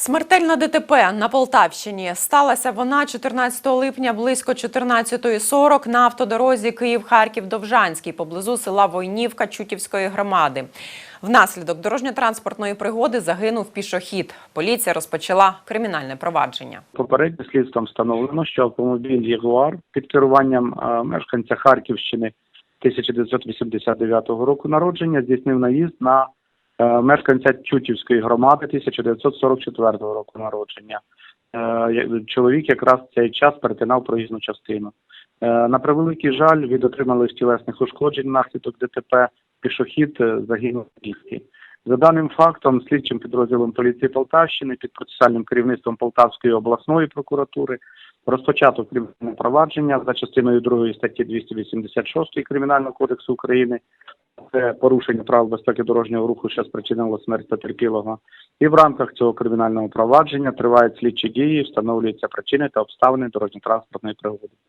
Смертельна ДТП на Полтавщині. Сталася вона 14 липня близько 14.40 на автодорозі Київ-Харків-Довжанський поблизу села Войнівка Чутівської громади. Внаслідок дорожньо-транспортної пригоди загинув пішохід. Поліція розпочала кримінальне провадження. Попередньо слідством встановлено, що автомобіль Ягуар під керуванням е, мешканця Харківщини 1989 року народження здійснив наїзд на мешканця Чутівської громади 1944 року народження. Е, Чоловік якраз в цей час перетинав проїзну частину. Е, На превеликий жаль, від отриманих тілесних ушкоджень внаслідок ДТП пішохід е, загинув в місті. За даним фактом, слідчим підрозділом поліції Полтавщини під процесуальним керівництвом Полтавської обласної прокуратури розпочато кримінальне провадження за частиною 2 статті 286 Кримінального кодексу України. Це порушення правил безпеки дорожнього руху, що спричинило смерть потерпілого. І в рамках цього кримінального провадження тривають слідчі дії, встановлюються причини та обставини дорожньо-транспортної пригоди.